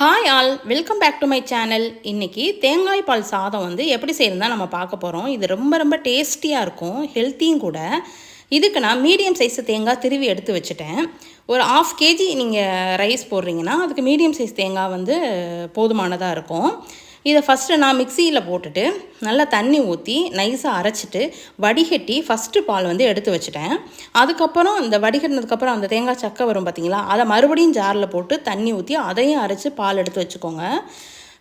Hi all welcome back to my channel இன்றைக்கி தேங்காய் பால் சாதம் வந்து எப்படி செய்யணும்னா நம்ம பார்க்க போகிறோம் இது ரொம்ப ரொம்ப டேஸ்டியாக இருக்கும் ஹெல்த்தியும் கூட. இதுக்கு நான் மீடியம் சைஸ் தேங்காய் திருவி எடுத்து வச்சுட்டேன். ஒரு ஆஃப் கேஜி நீங்கள் ரைஸ் போடுறீங்கன்னா அதுக்கு மீடியம் சைஸ் தேங்காய் வந்து போதுமானதாக இருக்கும். இதை ஃபஸ்ட்டு நான் மிக்சியில் போட்டுட்டு நல்லா தண்ணி ஊற்றி நைஸாக அரைச்சிட்டு வடிகட்டி ஃபஸ்ட்டு பால் வந்து எடுத்து வச்சுட்டேன். அதுக்கப்புறம் இந்த வடிகட்டினதுக்கப்புறம் அந்த தேங்காய் சக்கை வரும் பார்த்தீங்களா அதை மறுபடியும் ஜாரில் போட்டு தண்ணி ஊற்றி அதையும் அரைச்சி பால் எடுத்து வச்சுக்கோங்க.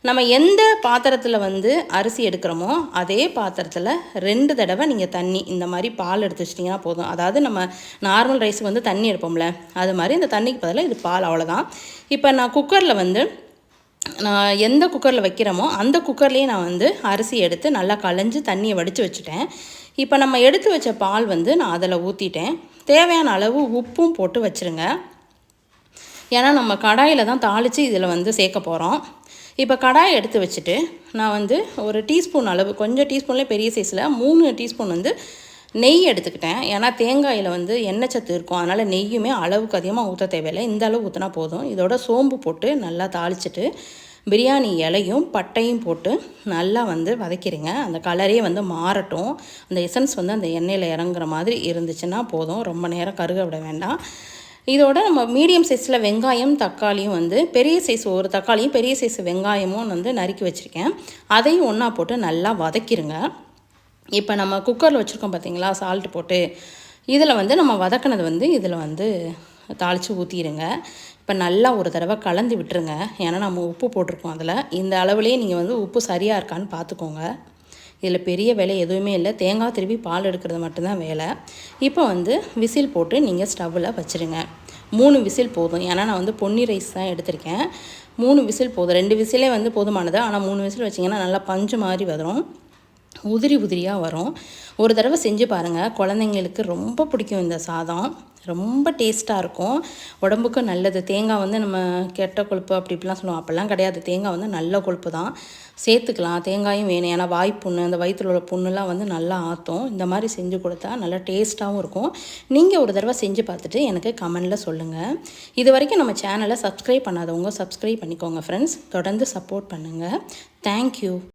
நம்ம எந்த பாத்திரத்தில் வந்து அரிசி எடுக்கிறோமோ அதே பாத்திரத்தில் ரெண்டு தடவை நீங்கள் தண்ணி இந்த மாதிரி பால் எடுத்து வச்சிட்டிங்கன்னா போதும். அதாவது நம்ம நார்மல் ரைஸுக்கு வந்து தண்ணி எடுப்போம்ல அது மாதிரி இந்த தண்ணிக்கு பதிலாக இது பால் அவ்வளோதான் இப்போ நான் குக்கரில் வந்து நான் எந்த குக்கரில் வைக்கிறோமோ அந்த குக்கர்லேயே நான் வந்து அரிசி எடுத்து நல்லா களைஞ்சு தண்ணியை வடித்து வச்சுட்டேன். இப்போ நம்ம எடுத்து வச்ச பால் வந்து நான் அதில் ஊற்றிட்டேன் தேவையான அளவு உப்பும் போட்டு வச்சுருங்க. ஏன்னா நம்ம கடாயில் தான் தாளித்து இதில் வந்து சேர்க்க போகிறோம் இப்போ கடாயை எடுத்து வச்சுட்டு நான் வந்து ஒரு டீஸ்பூன் அளவு கொஞ்சம் டீஸ்பூன்லேயே பெரிய சைஸில் மூணு டீஸ்பூன் வந்து நெய் எடுத்துக்கிட்டேன். ஏன்னா தேங்காயில் வந்து எண்ணெய் சத்து இருக்கும். அதனால் நெய்யுமே அளவுக்கு அதிகமாக ஊற்ற தேவையில்லை. இந்த அளவு ஊற்றினா போதும். இதோட சோம்பு போட்டு நல்லா தாளிச்சிட்டு பிரியாணி இலையும் பட்டையும் போட்டு நல்லா வந்து வதக்கிடுங்க அந்த கலரே வந்து மாறட்டும். அந்த எசன்ஸ் வந்து அந்த எண்ணெயில் இறங்குற மாதிரி இருந்துச்சுன்னா போதும். ரொம்ப நேரம் கருக விட வேண்டாம். இதோட நம்ம மீடியம் சைஸில் வெங்காயம் தக்காளியும் வந்து பெரிய சைஸ் ஒரு தக்காளியும் பெரிய சைஸ் வெங்காயமும் வந்து நறுக்கி வச்சுருக்கேன். அதையும் ஒன்றா போட்டு நல்லா வதக்கிடுங்க இப்போ நம்ம குக்கரில் வச்சுருக்கோம் பார்த்தீங்களா சால்ட்டு போட்டு. இதில் வந்து நம்ம வதக்கினது வந்து இதில் வந்து தாளித்து ஊற்றிடுங்க இப்போ நல்லா ஒரு தடவை கலந்து விட்டுருங்க. ஏன்னா நம்ம உப்பு போட்டிருக்கோம் அதில். இந்த அளவுலேயே நீங்கள் வந்து உப்பு சரியாக இருக்கான்னு பார்த்துக்கோங்க இதில் பெரிய வேலை எதுவுமே இல்லை. தேங்காய் திருவி பால் எடுக்கிறது மட்டும்தான் வேலை. இப்போ வந்து விசில் போட்டு நீங்கள் ஸ்டவ்வில் வச்சுருங்க. மூணு விசில் போதும். ஏன்னா நான் வந்து பொன்னி ரைஸ் தான் எடுத்திருக்கேன். மூணு விசில் போதும். ரெண்டு விசிலே வந்து போதுமானது. ஆனால் மூணு விசில் வச்சிங்கன்னா நல்லா பஞ்சு மாதிரி வரும். உதிரி உதிரியாக வரும். ஒரு தடவை செஞ்சு பாருங்கள் குழந்தைங்களுக்கு ரொம்ப பிடிக்கும் இந்த சாதம். ரொம்ப டேஸ்ட்டாக இருக்கும். உடம்புக்கும் நல்லது. தேங்காய் வந்து நம்ம கெட்ட கொழுப்பு அப்படி இப்படிலாம் சொல்லுவோம். அப்போல்லாம் கிடையாது. தேங்காய் வந்து நல்ல கொழுப்பு தான். சேர்த்துக்கலாம். தேங்காயும் வேணும். ஏன்னா வாய்ப்புண்ணு அந்த வயிற்றில் உள்ள புண்ணுலாம் வந்து நல்லா ஆற்றும் இந்த மாதிரி செஞ்சு கொடுத்தா நல்லா டேஸ்ட்டாகவும் இருக்கும். நீங்கள் ஒரு தடவை செஞ்சு பார்த்துட்டு எனக்கு கமெண்டில் சொல்லுங்கள் இது வரைக்கும் நம்ம சேனலை சப்ஸ்கிரைப் பண்ணாதவங்க சப்ஸ்கிரைப் பண்ணிக்கோங்க ஃப்ரெண்ட்ஸ் தொடர்ந்து சப்போர்ட் பண்ணுங்கள் தேங்க்யூ